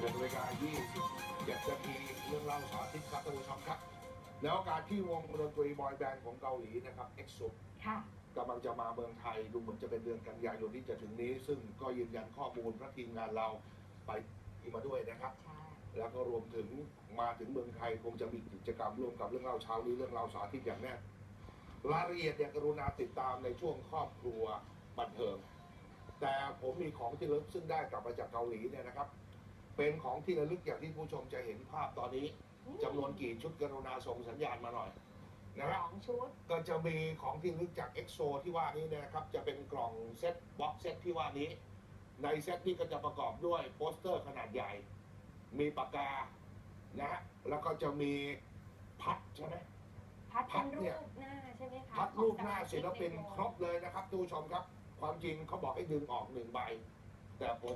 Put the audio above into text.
11นาฬิกา27นาทีเรื่องเล่าสาธิตครับท่านผู้ชมครับ แล้วโอกาสที่วงดนตรีบอยแบนด์ของเกาหลีนะครับ EXO ค่ะกำลังจะมาเมืองไทยดูเหมือนจะเป็นเดือนกันยายนที่จะถึงนี้ ซึ่งก็ยืนยันข้อมูลพระทีมงานเราไปมาด้วยนะครับ ใช่แล้วก็รวมถึงมาถึงเมืองไทยคงจะมีกิจกรรมร่วมกับเรื่องเล่าเช้านี้เรื่องเล่าสาธิตอย่างแน่รายละเอียดเนี่ยกรุณาติดตามในช่วงครอบครัวบันเทิง แต่ผมมีของที่ระลึกซึ่งได้กลับมาจากเกาหลีเนี่ยนะครับ เป็นของที่ระลึกอย่างที่ผู้ชมจะเห็นภาพตอนนี้จำนวนกี่ชุดกรุณาส่งสัญญาณมาหน่อยนะสฮะองชุด ก็จะมีของที่ระลึกจากเอ็กโซที่ว่านี้เนยนะครับ จะเป็นกล่องเซตบ็อกเซตที่ว่านี้ ในเซตนี้ก็จะประกอบด้วยโปสเตอร์ขนาดใหญ่ มีปากกานะฮะแล้วก็จะมีพัดใช่ไหม พัดพัเป็ดนเนี่รูยปหน้าใช่ไหมคะพัดรูปหน้าของสมศิลปินใวงครบเลยนะครับทุกผู้ชมครับ ความจริงเขาบอกให้ดึงออกหนึ่งใบ แต่ผม